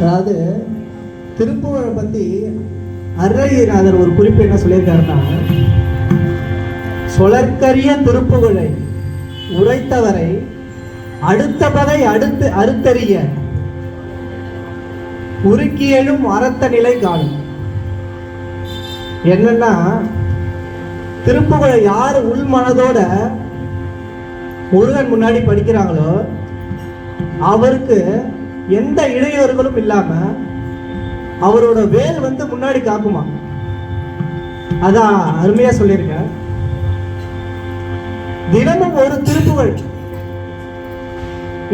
அதாவது திருப்புகழை பற்றி அருணகிரிநாதர் ஒரு குறிப்பு என்ன சொல்லியிருக்காருன்னா சொலற்கரிய திருப்புகழை உரைத்தவரை அடுத்த பதை அடுத்து அறுத்தறிய. உருக்கியலும் அறத்த நிலை காணும். என்னன்னா திருப்புகழை யார் உள் மனதோட முருகன் முன்னாடி படிக்கிறாங்களோ அவருக்கு எந்த இடையூறுகளும் இல்லாம அவரோட வேல் வந்து முன்னாடி காக்குமா? அதான் அருமையா சொல்லியிருக்கேன் தினமும் ஒரு திருப்புகள்.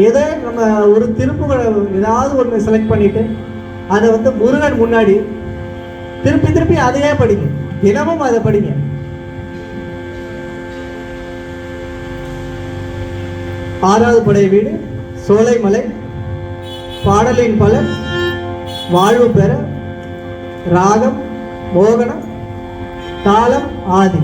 ஏதோ நம்ம ஒரு திருப்புகளை ஏதாவது ஒன்று செலக்ட் பண்ணிட்டு அதை வந்து முருகன் முன்னாடி திருப்பி திருப்பி அதையே படிங்க. தினமும் அதை படிங்க. ஆறாவது படை வீடு சோலைமலை பாடலின் பலன் வாழ்வு பெற ராகம் மோகனம் தாளம் ஆதி.